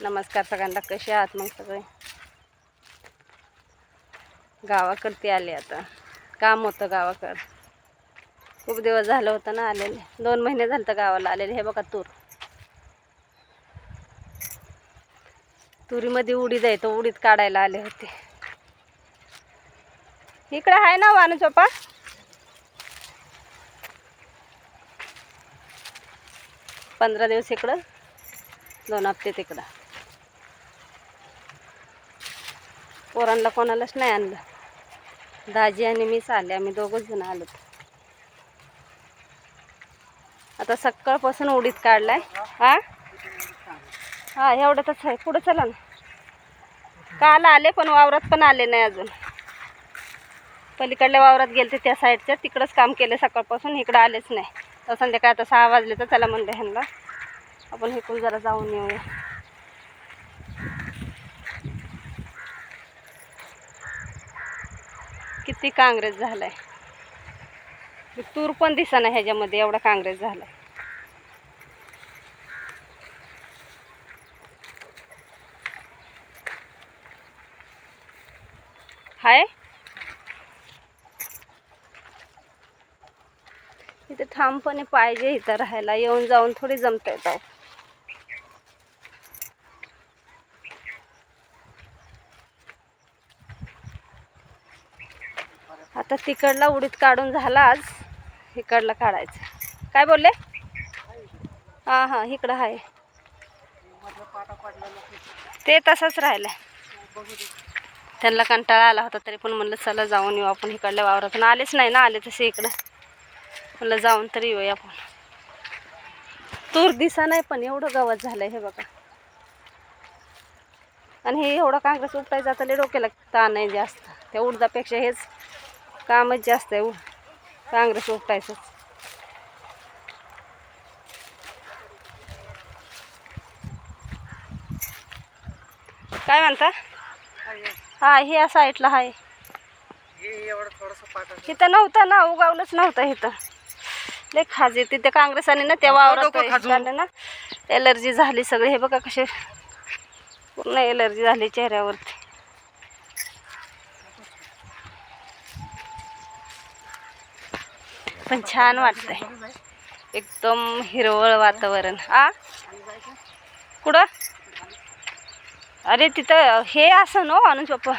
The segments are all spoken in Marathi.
नमस्कार सगळ्यांना कसे आहात मग सगळे? गावाकडते आले आता. काम होतं गावाकड. खूप दिवस झालं होतं ना आलेले. दोन महिने झालं तर गावाला आलेले. हे बघा तूर. तुरीमध्ये उडीद आहे तो उडीद काढायला आले होते. इकडे आहे ना वानू चोपा? पंधरा दिवस इकडं दोन हप्ते तिकडं. पोरांना कोणालाच नाही आणलं. दाजी आणि मीच आले आम्ही दोघंच जण आलो आता सकाळपासून उडीत काढलाय. हा हा एवढ्यातच आहे पुढं चला ना. काल आले पण वावरात पण आले नाही अजून. पलीकडल्या वावरात गेलते त्या साईडच्या तिकडंच काम केलं सकाळपासून इकडं आलेच नाही. तर संध्याकाळ आता सहा वाजले तर चला म्हणलं ह्यांना. आपण इकडून जरा जाऊन येऊया. किती काँग्रेस झालाय? तूर पण दिसेना ह्याच्यामध्ये एवढा काँग्रेस झालाय. हाय. इथे ठामपणे पाहिजे इथं राहायला. येऊन जाऊन थोडी जमता येतं आता तिकडला उडीद काढून झाला आज इकडला काढायचं. काय बोलले? हां हां इकडं आहे ते तसंच राहिलं त्यांना कंटाळा आला होता तरी पण म्हणलं चला जाऊन येऊ आपण इकडल्या वावरातून आलेच नाही ना आले तसे इकडं. म्हणलं जाऊन तरी येऊया आपण. तूर दिसा नाही पण एवढं गवत झालंय हे बघा. आणि हे एवढं काँग्रेस उपटायचं आता डोक्याला ताण आहे जास्त. त्या उडदापेक्षा हेच कामच जास्त आहे उ- काँग्रेस उपटायचंच काय म्हणता? हा हे या साईडला आहे. इथं नव्हतं ना उगावलंच नव्हतं इथं. लय खाज येते त्या काँग्रेसाने ना त्या वावरात झालं ना एलर्जी झाली सगळी. हे बघा कसे पूर्ण एलर्जी झाली चेहऱ्यावरती. पण छान वाटतंय. एकदम हिरवळ वातावरण. आ? कुठं? अरे तिथं हे असं नो अनुज पप्पा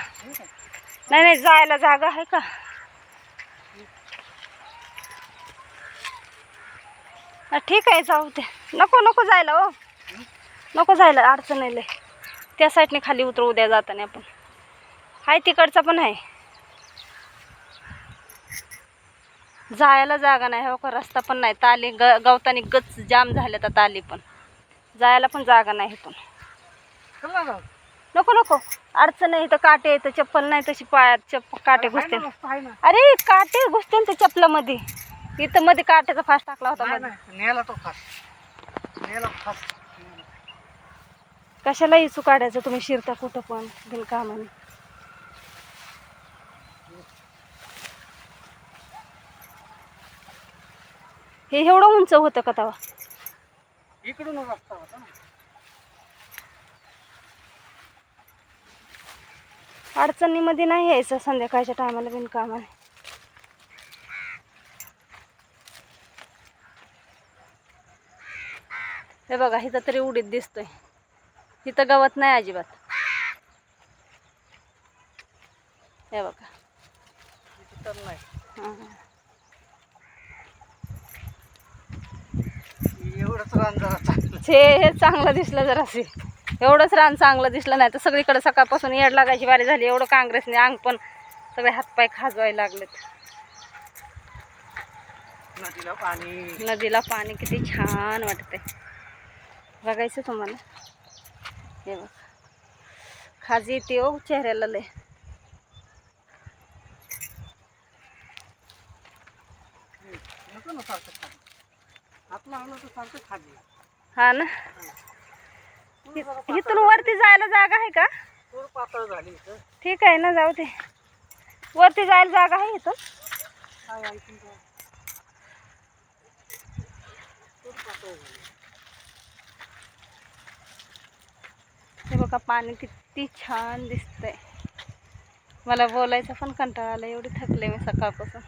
नाही नाही जायला जागा आहे का? ठीक आहे जाऊ ते नको नको जायला हो. नको जायला अडचण आहे त्या साईडने खाली उतरू उद्या जाताना आपण आहे तिकडचा पण आहे. जायला जागा नाही हो का? रस्ता पण नाही. ताली ग गवतानी गच जाम झाल्या तर ताली पण. जायला पण जागा नाही इथून. नको नको. अडचण नाही इथं काटे येतं चप्पल नाही तशी पायात चप्प काटे घुसते अरे काटे घुसते ना त्या चपलामध्ये. इथं मध्ये काट्याचा फास टाकला होता तो फास. कशाला इचू काढायचं तुम्ही शिरता कुठं पण बिनकामाने. हे एवढं उंच होतं का तवा इकडून रस्ता होता ना. अडचणीमध्ये नाही यायचं संध्याकाळच्या टायमाला बिनकामाने. हे बघा इथं तरी उडीत दिसतोय. इथं गवत नाही अजिबात. हे बघा. तर नाही हां. एवढंच रान जरा चांगलं. हे हे चांगलं दिसलं जरासे एवढंच रान चांगलं दिसलं नाही तर सगळीकडे सकाळपासून येड लागायची वारी झाली. एवढं काँग्रेसने अंग पण सगळे हातपाय खाजवायला लागलेत. नदीला पाणी. नदीला पाणी किती छान वाटतंय. बघायचं तुम्हाला. हे बघ. खाजी येते हो चेहऱ्याला लय नको ना सारखं खाली हात लावलं तर सारखं खाली हा ना? इथून वरती जायला जागा आहे का? ठीक आहे ना जाऊ दे. वरती जायला जागा आहे इथं? काय आणखीन काय? थोडं पातळ झाली. बघा पाणी किती छान दिसतंय. मला बोलायचा पण कंटाळा आला एवढी थकले मी सकाळपासून.